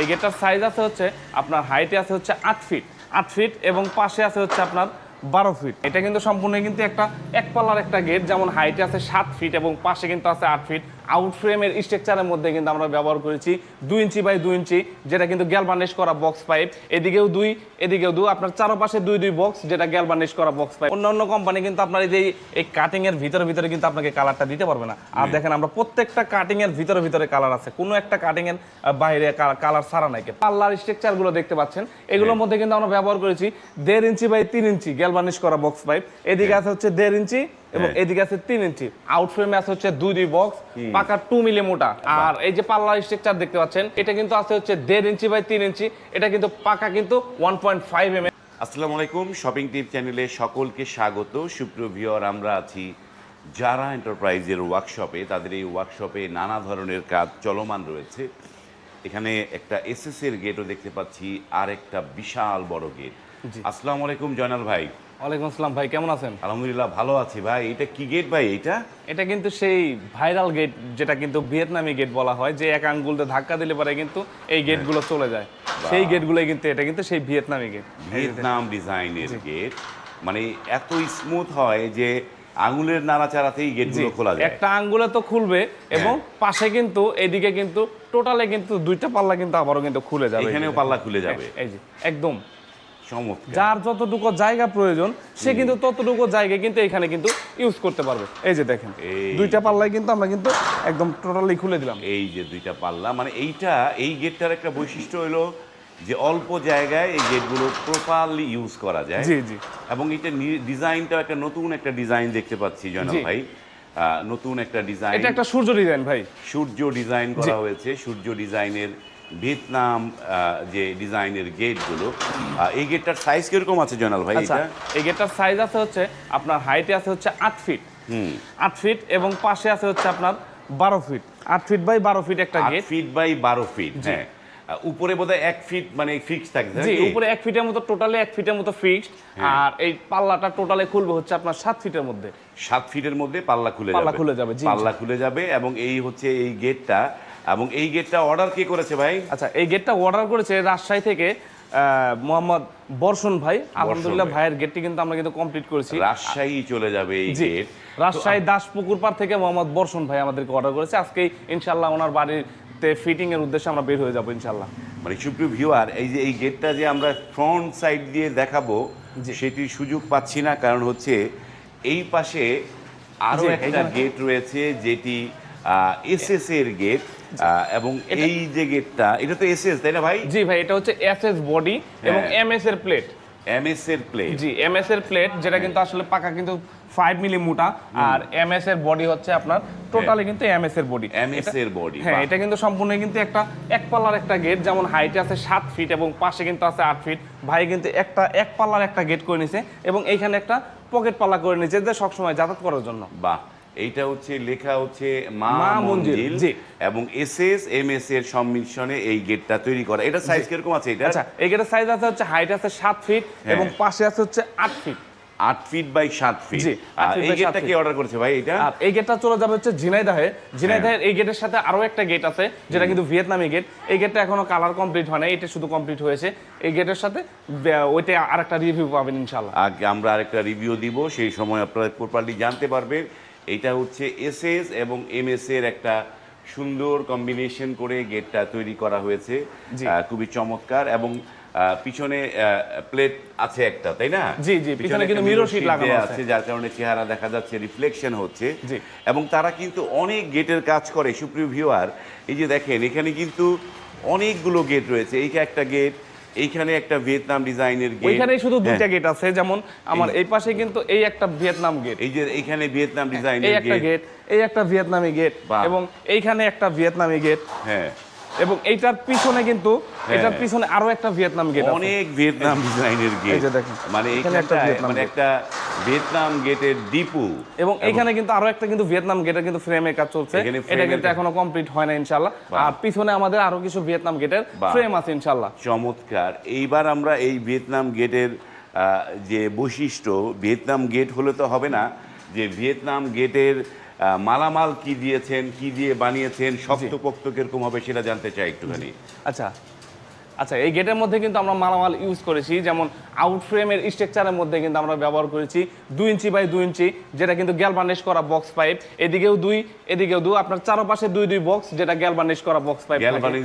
এই গেটটার সাইজ আছে হচ্ছে আপনার হাইটে আছে হচ্ছে আট ফিট আট ফিট এবং পাশে আছে হচ্ছে আপনার বারো ফিট এটা কিন্তু সম্পূর্ণ কিন্তু একটা এক পাল্লার একটা গেট যেমন হাইটে আছে সাত ফিট এবং পাশে কিন্তু আছে আট ফিট আউট ফ্রেমের স্ট্রাকচারের মধ্যে কিন্তু আমরা ব্যবহার করেছি দুই ইঞ্চি বাই দুই ইঞ্চি যেটা কিন্তু গ্যালবানিশ করা বক্স পাইপ এদিকেও দুই এদিকেও দুই আপনার চারপাশে দুই দুই বক্স যেটা গ্যালবানিশ করা বক্স পাইপ অন্য অন্য কোম্পানি কিন্তু আপনার এই যে এই কাটিং এর ভিতরে ভিতরে কিন্তু আপনাকে কালারটা দিতে পারবে না। আর দেখেন আমরা প্রত্যেকটা কাটিং এর ভিতরে ভিতরে কালার আছে। কোনো একটা কাটিং এর বাইরে কালার ছাড়া নাই পাল্লার স্ট্রাকচারগুলো দেখতে পাচ্ছেন। এগুলোর মধ্যে কিন্তু আমরা ব্যবহার করেছি দেড় ইঞ্চি বাই তিন ইঞ্চি গ্যালবানিশ করা বক্স পাইপ এদিকে আছে হচ্ছে দেড় ইঞ্চি এবং হ্যাঁ। এদিকে আছে তিন ইঞ্চি। আউট ফ্রেমে আছে হচ্ছে দুই দুই বক্স পাকা টু মিলি মোটা। আর এই যে পাল্লার স্ট্রাকচার দেখতে পাচ্ছেন এটা কিন্তু আছে হচ্ছে দেড় ইঞ্চি বাই তিন ইঞ্চি। এটা কিন্তু পাকা কিন্তু ওয়ান পয়েন্ট ফাইভ এম আসসালামু আলাইকুম শপিং টিপ চ্যানেলে সকলকে স্বাগত। সুপ্রভিয়র আমরা আছি যারা এন্টারপ্রাইজের ওয়ার্কশপে তাদের এই ওয়ার্কশপে নানা ধরনের কাজ চলমান রয়েছে। এখানে একটা এসএস এর গেটও দেখতে পাচ্ছি আর একটা বিশাল বড় গেট আসসালামু আলাইকুম জয়নাল ভাই। ওয়ালাইকুম আসসালাম ভাই কেমন আছেন? আলহামদুলিল্লাহ ভালো আছি ভাই। এটা কি গেট ভাই এইটা? এটা কিন্তু সেই ভাইরাল গেট যেটা কিন্তু ভিয়েতনামি গেট বলা হয় যে এক আঙ্গুল দিয়ে ধাক্কা দিলে পরে কিন্তু এই গেটগুলো চলে যায়। সেই গেটগুলো কিন্তু এটা কিন্তু সেই ভিয়েতনামি গেট ভিয়েতনাম ডিজাইনের গেট মানে এত স্মুথ হয় যে আঙুলের নাড়াচাড়াতেই গেটগুলো খোলা যায়। একটা আঙ্গুলে তো খুলবে এবং পাশে কিন্তু এদিকে কিন্তু টোটালে কিন্তু দুইটা পাল্লা কিন্তু আবারও কিন্তু খুলে যাবে। এখানেও পাল্লা খুলে যাবে। এই যে একদম। যার যতটুকু জায়গা প্রয়োজন সে কিন্তু ততটুকু জায়গা কিন্তু এখানে কিন্তু ইউজ করতে পারবে। এই যে দেখেন দুইটা পাল্লাই কিন্তু আমরা কিন্তু একদম টোটালি খুলে দিলাম। এই যে দুইটা পাল্লা মানে এইটা এই গেটটার একটা বৈশিষ্ট্য হলো যে অল্প জায়গায় এই গেটগুলো প্রপারলি ইউজ করা যায়। জি জি। এবং এটা ডিজাইনটা একটা নতুন একটা ডিজাইন দেখতে পাচ্ছি জয়নাল জি। ভাই। নতুন একটা ডিজাইন এটা একটা সূর্য ডিজাইন ভাই। সূর্য ডিজাইন করা হয়েছে। সূর্য ডিজাইনের ভিয়েতনাম যে ডিজাইনের গেটগুলো এই গেটটার সাইজ কীরকম আছে জয়নাল ভাই আচ্ছা এটা? এই গেটটার সাইজ আছে হচ্ছে আপনার হাইটে আছে হচ্ছে আট ফিট হুম। আট ফিট এবং পাশে আছে হচ্ছে আপনার বারো ফিট আট ফিট বাই বারো ফিট একটা গেট ফিট বাই বারো ফিট হ্যাঁ। উপরে বোধহয় এক ফিট মানে ফিক্স থাকে জি উপরে এক ফিটের মতো টোটালি এক ফিটের মতো ফিক্সড হ্যাঁ। আর এই পাল্লাটা টোটালি খুলবে হচ্ছে আপনার সাত ফিটের মধ্যে। সাত ফিটের মধ্যে পাল্লা খুলে পাল্লা খুলে যাবে। পাল্লা খুলে যাবে এবং এই হচ্ছে এই গেটটা এবং এই গেটটা অর্ডার কে করেছে ভাই? আচ্ছা এই গেটটা অর্ডার করেছে রাজশাহী থেকে মোহাম্মদ বর্ষণ ভাই। আলহামদুলিল্লাহ ভাইয়ের গেটটি কিন্তু আমরা কিন্তু কমপ্লিট করেছি। রাজশাহী চলে যাবে এই গেট রাজশাহী দাসপুকুর পার থেকে মোহাম্মদ বর্ষণ ভাই আমাদেরকে অর্ডার করেছে। আজকে ইনশাল্লাহ ওনার বাড়িতে ফিটিং এর উদ্দেশ্যে আমরা বের হয়ে যাব ইনশাল্লাহ মানে সুপ্রিয় ভিউয়ার এই যে এই গেটটা যে আমরা ফ্রন্ট সাইড দিয়ে দেখাবো সেটি সুযোগ পাচ্ছি না। কারণ হচ্ছে এই পাশে আরও একটা গেট রয়েছে যেটি এসএস এর গেট এবং এই যে গেটটা এটা তো এসএস তাই না ভাই? জি ভাই এটা হচ্ছে এস এস বডি এবং হ্যাঁ। এম এস এর প্লেট এমএস এর প্লেট জি এম এস এর প্লেট যেটা কিন্তু আসলে পাকা কিন্তু ফাইভ মিলি মোটা। আর এম এস এর বডি হচ্ছে আপনার টোটালি কিন্তু এম এস এর বডি এমএস এর বডি হ্যাঁ এটা কিন্তু সম্পূর্ণ কিন্তু একটা এক পাল্লার একটা গেট যেমন হাইটে আছে সাত ফিট এবং পাশে কিন্তু আছে আট ফিট ভাই কিন্তু একটা এক পাল্লার একটা গেট করে নিছে এবং এইখানে একটা পকেট পাল্লা করে নিছে যে সবসময় যাতায়াত করার জন্য। বাহ। এইটা হচ্ছে লেখা হচ্ছে মা মঞ্জিল। এবং এসএস এমএস এর সম্মিশ্রণে এই গেটটা তৈরি করা। এটা সাইজ কীরকম আছে এটা আচ্ছা এই গেটের সাইজ আছে হচ্ছে হাইট আছে সাত ফিট হ্যাঁ। এবং পাশে আছে হচ্ছে আট ফিট আট ফিট বাই সাত ফিট জি, এই গেটটা কি অর্ডার করেছে ভাই এটা? আর এই গেটটা চলে যাবে হচ্ছে ঝিনাইদাহে। ঝিনাইদাহের হ্যাঁ। এই গেটের সাথে আরও একটা গেট আছে যেটা কিন্তু ভিয়েতনামি গেট। এই গেটটা এখনও কালার কমপ্লিট হয় না এটা শুধু কমপ্লিট হয়েছে। এই গেটের সাথে ওইটা আর একটা রিভিউ পাবেন ইনশাল্লাহ আগে আমরা আরেকটা রিভিউ দিব সেই সময় আপনারা প্রপারলি জানতে পারবেন। এটা হচ্ছে এসএস এবং এমএস এর একটা সুন্দর কম্বিনেশন করে গেটটা তৈরি করা হয়েছে। খুবই চমৎকার এবং পিছনে প্লেট আছে একটা তাই না? জি, জি, পিছনে কিন্তু sheet sheet লাগানো আছে। যার কারণে চেহারা দেখা যাচ্ছে রিফ্লেকশন হচ্ছে। জি। এবং তারা কিন্তু অনেক গেটের কাজ করে সুপ্রিয় ভিউয়ার এই যে দেখেন এখানে কিন্তু অনেকগুলো গেট রয়েছে। এই একটা গেট এইখানে একটা ভিয়েতনাম ডিজাইনের গেট এখানে শুধু দুইটা গেট আছে যেমন আমার এই- এই পাশে কিন্তু এই একটা ভিয়েতনাম গেট এই যে এইখানে ভিয়েতনাম এই ডিজাইনের একটা গেট গেট এই একটা ভিয়েতনামি গেট এবং এইখানে একটা ভিয়েতনামি গেট হ্যাঁ। এবং এইটার পিছনে কিন্তু এটার পিছনে আরও একটা ভিয়েতনাম গেট অনেক ভিয়েতনাম ডিজাইনের গেট এই যে দেখেন, মানে এখানে একটা ভিয়েতনাম মানে একটা ভিয়েতনাম গেটের ডিপু এবং এইখানে কিন্তু আরও একটা কিন্তু ভিয়েতনাম গেটের কিন্তু ফ্রেমের কাজ চলছে। এটা কিন্তু এখনও কমপ্লিট হয় না ইনশাল্লাহ আর পিছনে আমাদের আরও কিছু ভিয়েতনাম গেটের ফ্রেম আছে ইনশাল্লাহ চমৎকার। এইবার আমরা এই ভিয়েতনাম গেটের আহ, যে বৈশিষ্ট্য ভিয়েতনাম গেট হলে তো হবে না যে ভিয়েতনাম গেটের মালামাল কি দিয়েছেন কি দিয়ে বানিয়েছেন শক্তপোক্ত কীরকম হবে সেটা জানতে চাই একটুখানি। আচ্ছা আচ্ছা এই গেটের মধ্যে কিন্তু আমরা মালামাল ইউজ করেছি যেমন আউট ফ্রেমের স্ট্রাকচারের মধ্যে কিন্তু আমরা ব্যবহার করেছি দুই ইঞ্চি বাই দুই ইঞ্চি যেটা কিন্তু গ্যালবানিশ করা বক্স পাইপ এদিকেও দুই এদিকেও দুই আপনার চারপাশে দুই দুই বক্স যেটা গ্যালবানিশ করা বক্স পাইপ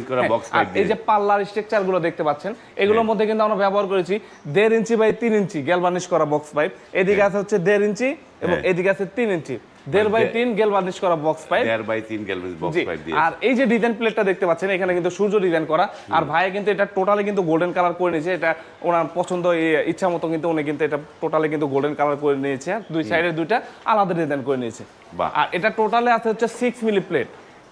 করা box pipe এই যে পাল্লার স্ট্রাকচারগুলো দেখতে পাচ্ছেন এগুলোর মধ্যে কিন্তু আমরা ব্যবহার করেছি দেড় ইঞ্চি বাই তিন ইঞ্চি গ্যালবানিশ করা বক্স পাইপ এদিকে আছে হচ্ছে দেড় ইঞ্চি এবং হ্যাঁ। এদিকে আছে তিন ইঞ্চি। দেড় বাই তিন গেল করা বক্স পাইপ দেড় বাই তিন গ্যালভেজ বক্স পাইপ দিয়ে। আর এই যে ডিজাইন প্লেটটা দেখতে পাচ্ছেন এখানে কিন্তু সূর্য ডিজাইন করা। আর ভাই কিন্তু এটা টোটালি কিন্তু গোল্ডেন কালার করে নিয়েছে। এটা ওনার পছন্দ ইচ্ছা মতো কিন্তু উনি কিন্তু এটা টোটালি কিন্তু গোল্ডেন কালার করে নিয়েছে। দুই সাইডে দুইটা আলাদা ডিজাইন করে নিয়েছে। আর এটা টোটালে আছে হচ্ছে সিক্স মিলি প্লেট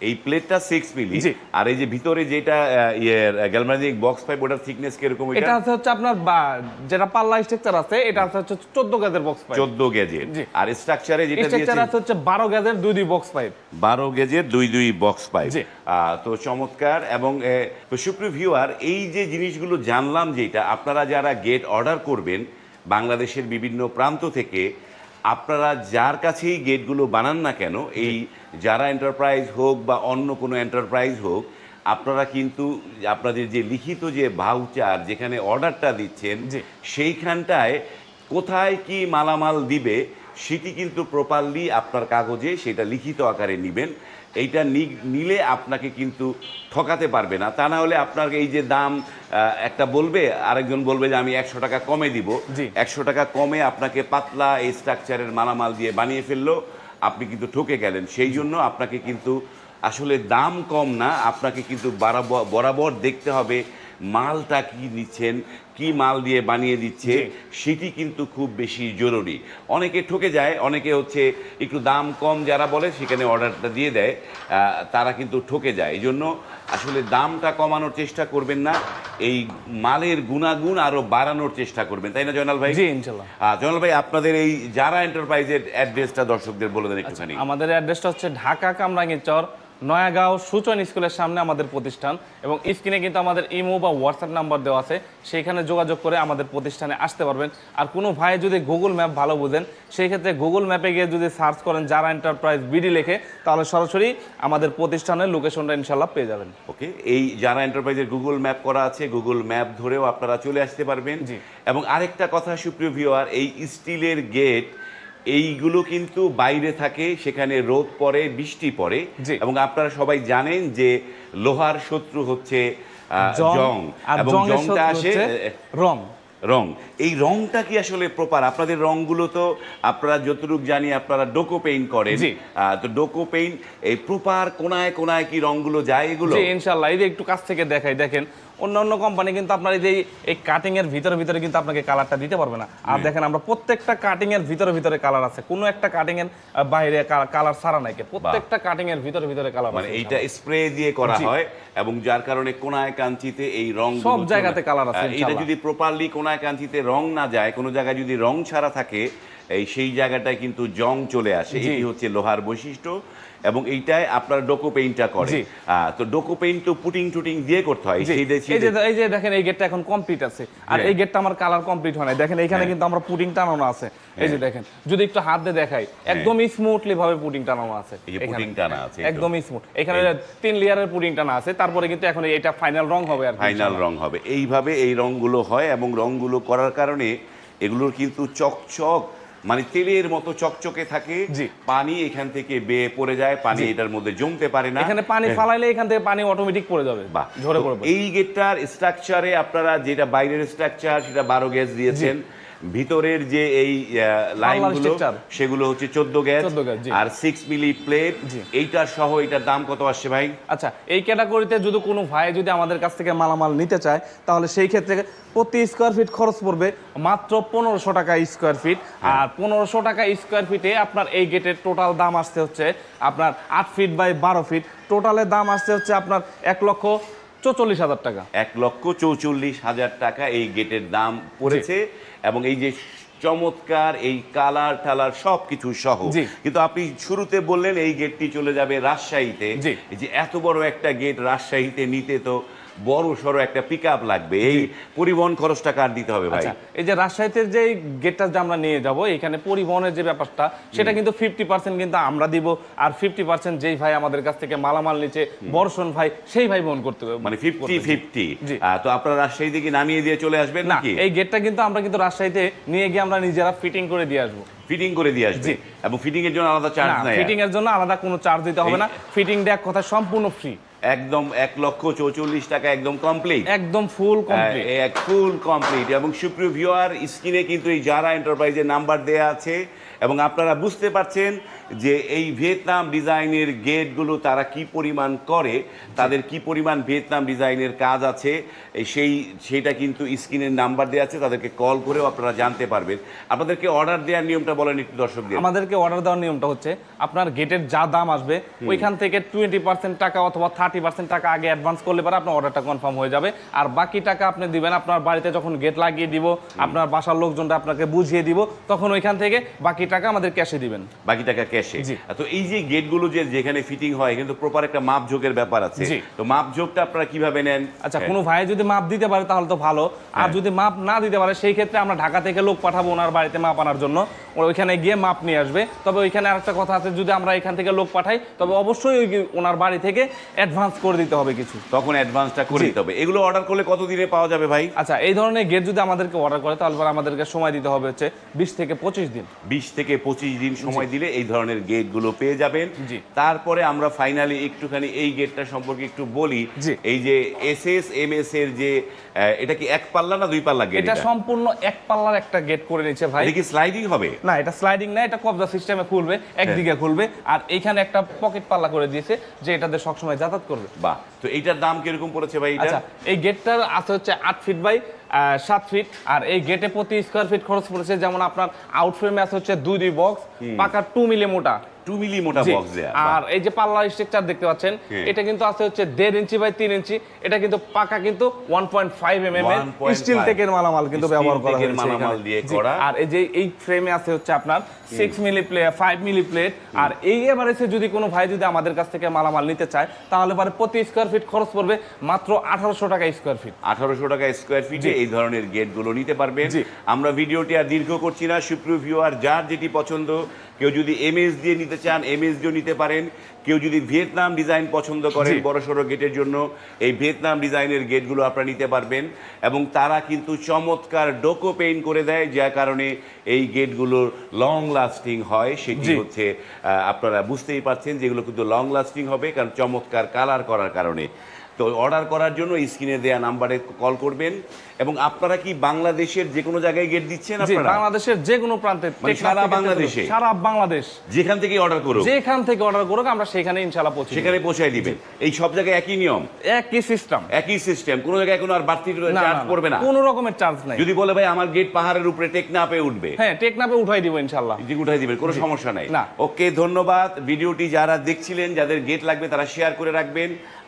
এই প্লেটটা সিক্স মিলি আর এই যে ভিতরে যেটা ইয়ে গ্যালভানিক বক্স পাইপ ওটার থিকনেস কীরকম এটা এটা আছে হচ্ছে আপনার যেটা পাল্লা স্ট্রাকচার আছে এটা আছে হচ্ছে চোদ্দ গেজের বক্স পাইপ চোদ্দ গেজের আর স্ট্রাকচারে যেটা স্ট্রাকচার আছে হচ্ছে বারো গেজের দুই দুই বক্স পাইপ বারো গেজের দুই দুই বক্স পাইপ। তো চমৎকার। এবং সুপ্রিয় ভিউয়ার এই যে জিনিসগুলো জানলাম যেটা আপনারা যারা গেট অর্ডার করবেন বাংলাদেশের বিভিন্ন প্রান্ত থেকে আপনারা যার কাছেই গেটগুলো বানান না কেন এই যারা এন্টারপ্রাইজ হোক বা অন্য কোনো এন্টারপ্রাইজ হোক আপনারা কিন্তু আপনাদের যে লিখিত যে ভাউচার যেখানে অর্ডারটা দিচ্ছেন। সেইখানটায় কোথায় কি মালামাল দিবে সেটি কিন্তু প্রপারলি আপনার কাগজে সেটা লিখিত আকারে নেবেন এইটা নি- নিলে আপনাকে কিন্তু ঠকাতে পারবে না। তা না হলে আপনার এই যে দাম একটা বলবে আরেকজন বলবে যে আমি একশো টাকা কমে দিব। জি। একশো টাকা কমে আপনাকে পাতলা এই স্ট্রাকচারের মালামাল দিয়ে বানিয়ে ফেলল। আপনি কিন্তু ঠকে গেলেন। সেই জন্য আপনাকে কিন্তু আসলে দাম কম না আপনাকে কিন্তু বরাবর দেখতে হবে মালটা কি দিচ্ছেন কি মাল দিয়ে বানিয়ে দিচ্ছে সেটি কিন্তু খুব বেশি জরুরি। অনেকে ঠকে যায় অনেকে হচ্ছে একটু দাম কম যারা বলে সেখানে অর্ডারটা দিয়ে দেয় তারা কিন্তু ঠকে যায়। এই জন্য আসলে দামটা কমানোর চেষ্টা করবেন না এই মালের গুণাগুণ আরও বাড়ানোর চেষ্টা করবেন। তাই না জয়নাল ভাই? জি ইনশাল্লাহ। জয়নাল ভাই আপনাদের এই যারা এন্টারপ্রাইজের অ্যাড্রেসটা দর্শকদের বলে দেন একটুখানি। আমাদের অ্যাড্রেসটা হচ্ছে ঢাকা কামরাঙ্গি চর নয়াগাঁও সুচন স্কুলের সামনে আমাদের প্রতিষ্ঠান এবং স্ক্রিনে কিন্তু আমাদের ইমো বা হোয়াটসঅ্যাপ নাম্বার দেওয়া আছে সেইখানে যোগাযোগ করে আমাদের প্রতিষ্ঠানে আসতে পারবেন। আর কোনো ভাই যদি গুগল ম্যাপ ভালো বোঝেন সেই ক্ষেত্রে গুগল ম্যাপে গিয়ে যদি সার্চ করেন যারা এন্টারপ্রাইজ বিডি লেখে তাহলে সরাসরি আমাদের প্রতিষ্ঠানের লোকেশনটা ইনশাল্লাহ পেয়ে যাবেন। ওকে এই যারা এন্টারপ্রাইজের গুগল ম্যাপ করা আছে গুগল ম্যাপ ধরেও আপনারা চলে আসতে পারবেন। জি। এবং আরেকটা কথা সুপ্রিয় ভিউয়ার এই স্টিলের গেট এইগুলো কিন্তু বাইরে থাকে সেখানে রোদ পড়ে বৃষ্টি পড়ে এবং আপনারা সবাই জানেন যে লোহার শত্রু হচ্ছে জং এবং জংটা আসে রং। রং। এই রংটা কি আসলে প্রপার আপনাদের রংগুলো তো আপনারা যতটুকু জানি আপনারা ডোকো পেইন্ট করেন। তো ডোকো পেইন্ট এই প্রপার কোনায় কোনায় কি রংগুলো যায় এগুলো? ইনশাল্লাহ এই একটু কাছ থেকে দেখাই দেখেন অন্য অন্য কোম্পানি কিন্তু আপনার এই যে এই কাটিং এর ভিতরে ভিতরে কিন্তু আপনাকে কালারটা দিতে পারবে না। আর দেখেন আমরা প্রত্যেকটা কাটিং এর ভিতরে ভিতরে কালার আছে। কোনো একটা কাটিং এর বাইরে কালার ছাড়া নাই। প্রত্যেকটা কাটিং এর ভিতরে ভিতরে কালার মানে এইটা স্প্রে দিয়ে করা হয় এবং যার কারণে কোনায় কাঞ্চিতে এই রং সব জায়গাতে কালার আছে, এটা। যদি প্রপারলি কোনায় কাঞ্চিতে রং না যায় কোনো জায়গায় যদি রং ছাড়া থাকে এই সেই জায়গাটায় কিন্তু জং চলে আসে। এটি হচ্ছে লোহার বৈশিষ্ট্য এবং এইটাই আপনার ডোকো পেইন্টটা করে। তো ডোকো পেইন্ট তো পুটিং টুটিং দিয়ে করতে হয়। এই যে এই যে দেখেন এই গেটটা এখন কমপ্লিট আছে। আর হ্যাঁ। এই গেটটা আমার কালার কমপ্লিট হয় নাই। দেখেন এখানে হ্যাঁ। কিন্তু আমরা পুডিং টানানো আছে। এই যে দেখেন যদি একটু হাত দিয়ে দেখাই একদমই স্মুথলি ভাবে পুডিং টানানো আছে এই যে। পুডিং টানা আছে। একদমই স্মুথ এখানে তিন লেয়ারের পুডিং টানা আছে। তারপরে কিন্তু এখন এটা ফাইনাল রং হবে আর ফাইনাল রং হবে। এইভাবে এই রংগুলো হয় এবং রংগুলো করার কারণে এগুলোর কিন্তু চকচক মানে তেলের মতো চকচকে থাকে। পানি এখান থেকে বেয়ে পড়ে যায় পানি এটার মধ্যে জমতে পারে না। এখানে পানি ফালাইলে এখান থেকে পানি অটোমেটিক পড়ে যাবে বা ঝরে পড়বে। এই গেটটার স্ট্রাকচারে আপনারা যেটা বাইরের স্ট্রাকচার সেটা বারো গ্যাস দিয়েছেন। ভিতরের যে এই লাইনগুলো। সেগুলো হচ্ছে চোদ্দ গ্যাস 14 আর সিক্স মিলি প্লেট। এইটার সহ এটার দাম কত আসছে ভাই? আচ্ছা এই ক্যাটাগরিতে যদি কোনো ভাই যদি আমাদের কাছ থেকে মালামাল নিতে চায় তাহলে সেই ক্ষেত্রে প্রতি স্কোয়ার ফিট খরচ পড়বে মাত্র পনেরোশো টাকা স্কোয়ার ফিট আর পনেরোশো টাকা স্কোয়ার ফিটে আপনার এই গেটের টোটাল দাম আসতে হচ্ছে আপনার আট ফিট বাই বারো ফিট টোটালের দাম আসতে হচ্ছে আপনার এক লক্ষ চৌচল্লিশ হাজার টাকা। এক লক্ষ চৌচল্লিশ হাজার টাকা এই গেটের দাম পড়েছে এবং এই যে চমৎকার এই কালার টালার সব কিছু সহ কিন্তু আপনি শুরুতে বললেন এই গেটটি চলে যাবে রাজশাহীতে। যে এত বড় একটা গেট রাজশাহীতে নিতে তো বড় সড়ো একটা পিক লাগবে। এই পরিবহন খরচটা কার দিতে হবে ভাই? আচ্ছা এই যে রাজশাহীতে যে গেটটা যে আমরা নিয়ে যাব এখানে পরিবহনের যে ব্যাপারটা সেটা কিন্তু ফিফটি পার্সেন্ট কিন্তু আমরা দিব। আর ফিফটি পার্সেন্ট যেই ভাই আমাদের কাছ থেকে মালামাল নিচে বর্ষণ ভাই সেই ভাই বহন করতে হবে। মানে ফিফটি ফিফটি তো আপনারা রাজশাহী থেকে নামিয়ে দিয়ে চলে আসবেন না এই গেটটা কিন্তু আমরা কিন্তু রাজশাহীতে নিয়ে গিয়ে আমরা নিজেরা ফিটিং করে দিয়ে আসব। ফিটিং করে দিয়ে আসবে এবং ফিটিং এর জন্য আলাদা চার্জ নাই ফিটিং এর জন্য আলাদা কোনো চার্জ দিতে হবে না। ফিটিং দেখ কথা সম্পূর্ণ ফ্রি একদম এক লক্ষ চৌচল্লিশ টাকা একদম কমপ্লিট একদম ফুল কমপ্লিট এক ফুল কমপ্লিট এবং সুপ্রিয় ভিওয়ার স্ক্রিনে কিন্তু এই যারা এন্টারপ্রাইজের নাম্বার দেওয়া আছে। এবং আপনারা বুঝতে পারছেন যে এই ভিয়েতনাম ডিজাইনের গেটগুলো তারা কি পরিমাণ করে তাদের কি পরিমাণ ভিয়েতনাম ডিজাইনের কাজ আছে সেই সেইটা কিন্তু স্ক্রিনের নাম্বার দেওয়া আছে তাদেরকে কল করেও আপনারা জানতে পারবেন। আপনাদেরকে অর্ডার দেওয়ার নিয়মটা বলেন একটু দর্শকদের। আমাদেরকে অর্ডার দেওয়ার নিয়মটা হচ্ছে আপনার গেটের যা দাম আসবে ওইখান থেকে টোয়েন্টি পার্সেন্ট টাকা অথবা থার্টি পার্সেন্ট টাকা আগে অ্যাডভান্স করলে পরে আপনার অর্ডারটা কনফার্ম হয়ে যাবে। আর বাকি টাকা আপনি দিবেন আপনার বাড়িতে যখন গেট লাগিয়ে দিব আপনার বাসার লোকজনটা আপনাকে বুঝিয়ে দিব তখন ওইখান থেকে বাকি টাকা আমাদের ক্যাশে দিবেন। বাকি টাকা ক্যাশে জি। তো এই যে গেটগুলো যে যেখানে ফিটিং হয় কিন্তু প্রপার একটা মাপ ঝোঁকের ব্যাপার আছে। তো মাপ ঝোঁকটা আপনারা কীভাবে নেন? আচ্ছা কোনো ভাই যদি মাপ দিতে পারে তাহলে তো ভালো। আর হ্যাঁ। যদি মাপ না দিতে পারে সেই ক্ষেত্রে আমরা ঢাকা থেকে লোক পাঠাবো ওনার বাড়িতে মাপ আনার জন্য। ওইখানে গিয়ে মাপ নিয়ে আসবে। তবে ওইখানে আরেকটা কথা আছে যদি আমরা এখান থেকে লোক পাঠাই তবে অবশ্যই ওই ওনার বাড়ি থেকে অ্যাডভান্স করে দিতে হবে কিছু। তখন অ্যাডভান্সটা করে দিতে হবে। এগুলো অর্ডার করলে কত দিনে পাওয়া যাবে ভাই? আচ্ছা এই ধরনের গেট যদি আমাদেরকে অর্ডার করে তাহলে আমাদেরকে সময় দিতে হবে হচ্ছে বিশ থেকে পঁচিশ দিন। বিশ থেকে পঁচিশ দিন সময় দিলে এই ধরনের গেটগুলো পেয়ে যাবেন। তারপরে আমরা ফাইনালি একটুখানি এই গেটটা সম্পর্কে একটু বলি। এই যে এস এস এম এস এর যে এটা কি এক পাল্লা না দুই পাল্লা গেট এটা সম্পূর্ণ এক পাল্লার একটা গেট করে নিচ্ছে ভাই। এটা কি স্লাইডিং হবে? না এটা স্লাইডিং না এটা কবজা সিস্টেমে খুলবে হ্যাঁ। একদিকে খুলবে আর এইখানে একটা পকেট পাল্লা করে দিয়েছে যে এটাতে সবসময় যাতায়াত করবে। বাহ তো এইটার দাম কীরকম পড়েছে ভাই এটা? আচ্ছা এই গেটটার আছে হচ্ছে আট ফিট বাই সাত ফিট আর এই গেটে প্রতি স্কোয়ার ফিট খরচ পড়েছে যেমন আপনার আউটফ্রেম ম্যাচ আছে হচ্ছে দুই দুই বক্স পাকা টু মিলে মোটা। টু মিলি মোটা বক্স দেয়া আর এই যে স্ট্রাকচার দেখতে পাচ্ছেন। এটা কিন্তু আছে হচ্ছে দেড় ইঞ্চি বাই তিন ইঞ্চি এটা কিন্তু পাকা কিন্তু one point five M M steel থেকে মালামাল কিন্তু ব্যবহার করা হয়েছে মালামাল দিয়ে করা। আর এই যে এই ফ্রেমে আছে হচ্ছে আপনার six milli five milli plate আর এই এভারেজে যদি কোনো ভাই যদি আমাদের কাছ থেকে মালামাল নিতে চায় তাহলে পরে প্রতি স্কোয়ার ফিট খরচ পড়বে মাত্র আঠারোশো টাকা স্কোয়ার ফিট আঠারোশো টাকা স্কোয়ার ফিটে এই ধরনের গেটগুলো নিতে পারবেন। জি। আমরা ভিডিওটি আর দীর্ঘ করছি না। সুপ্রিয় ভিউয়ার যার যেটি পছন্দ কেউ যদি এমএস দিয়ে নিতে চান এমএস দিয়েও নিতে পারেন। কেউ যদি ভিয়েতনাম ডিজাইন পছন্দ করেন জি। বড় সড়ো গেটের জন্য এই ভিয়েতনাম ডিজাইনের গেটগুলো আপনারা নিতে পারবেন। এবং তারা কিন্তু চমৎকার ডোকো পেইন্ট করে দেয় যার কারণে এই গেটগুলোর লং লাস্টিং হয়। সেটি হচ্ছে আপনারা বুঝতেই পারছেন যেগুলো কিন্তু লং লাস্টিং হবে কারণ চমৎকার কালার করার কারণে। তো অর্ডার করার জন্য স্ক্রিনে দেওয়া নাম্বারে কল করবেন। এবং আপনারা কি বাংলাদেশের যে কোনো জায়গায় গেট দিচ্ছেন আপনারা? বাংলাদেশের যে কোনো প্রান্তে মানে সারা বাংলাদেশে? সারা বাংলাদেশ। যেখান থেকে অর্ডার করো যেখান থেকে অর্ডার করুক আমরা সেখানে ইনশাল্লাহ পৌঁছে সেখানে পৌঁছায় দিবেন। এই সব জায়গায় একই নিয়ম? একই সিস্টেম একই সিস্টেম কোনো জায়গায় কোনো আর বাড়তি চার্জ পড়বে না। কোনো রকমের চার্জ নাই। যদি বলে ভাই আমার গেট পাহাড়ের উপরে টেকনাপে উঠবে। হ্যাঁ টেকনাপে উঠাই দিব ইনশাল্লাহ জি উঠাই দিবেন কোনো সমস্যা নাই। না। ওকে ধন্যবাদ। ভিডিওটি যারা দেখছিলেন যাদের গেট লাগবে তারা শেয়ার করে রাখবেন।